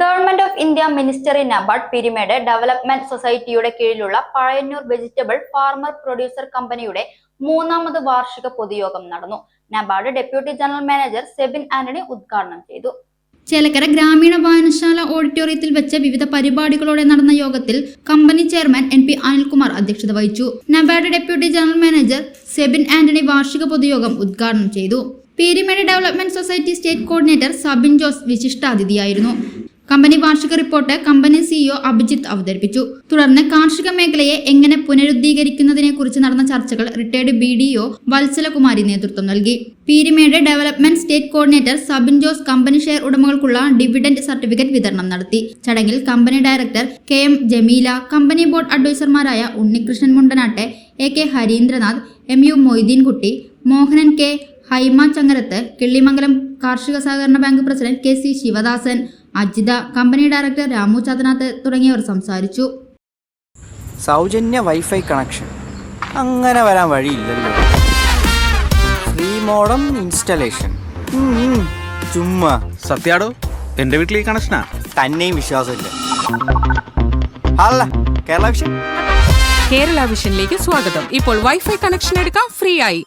Government of India ministry NABARD Peermade development സൊസൈറ്റിയുടെ കീഴിലുള്ള Pazhayannur vegetable farmer producer കമ്പനിയുടെ മൂന്നാമത് വാർഷിക പൊതുയോഗം നടന്നു. NABARD deputy general manager Sebin Antony ഉദ്ഘാടനം ചെയ്തു. ചേലക്കര ഗ്രാമീണ വായനശാല ഓഡിറ്റോറിയത്തിൽ വെച്ച വിവിധ പരിപാടികളോടെ നടന്ന യോഗത്തിൽ company chairman N P Anilkumar അധ്യക്ഷത വഹിച്ചു. NABARD deputy general manager Sebin Antony വാർഷിക പൊതുയോഗം ഉദ്ഘാടനം ചെയ്തു. Peermade development society state coordinator Sabin Jose വിശിഷ്ടാതിഥിയായിരുന്നു. Company വാർഷിക റിപ്പോർട്ട് കമ്പനി സിഇഒ അഭിജിത്ത് അവതരിപ്പിച്ചു. തുടർന്ന് കാർഷിക മേഖലയെ എങ്ങനെ പുനരുദ്ധീകരിക്കുന്നതിനെ കുറിച്ച് നടന്ന ചർച്ചകൾ റിട്ടയർഡ് ബി ഡിഒ വത്സലകുമാരി നേതൃത്വം നൽകി. Peermade development state coordinator Sabin Jose company share ഉടമകൾക്കുള്ള dividend certificate വിതരണം നടത്തി. ചടങ്ങിൽ company director K M Jameela company board അഡ്വൈസർമാരായ Unnikrishnan മുണ്ടനാട്ടെ A K Harindranath M U Moideenkutty Mohanan K Haima Changarath Killimangalam കാർഷിക സഹകരണ bank president K C Sivadasan Ajitha company director Ramu Chathanath തുടങ്ങിയവർ സംസാരിച്ചു. സൗജന്യ wifi connection. അങ്ങനെ വരാൻ വഴിയില്ലല്ലോ. Free modem installation. ചുമ്മാ. സത്യാടോ എന്റെ വീട്ടിൽ ഈ കണക്ഷനാ? തന്നെയും വിശ്വാസമില്ല. അല്ല കേരള വിഷൻ? കേരള വിഷനിലേക്ക് സ്വാഗതം. ഇപ്പോൾ വൈഫൈ കണക്ഷൻ എടുക്കാം ഫ്രീ ആയി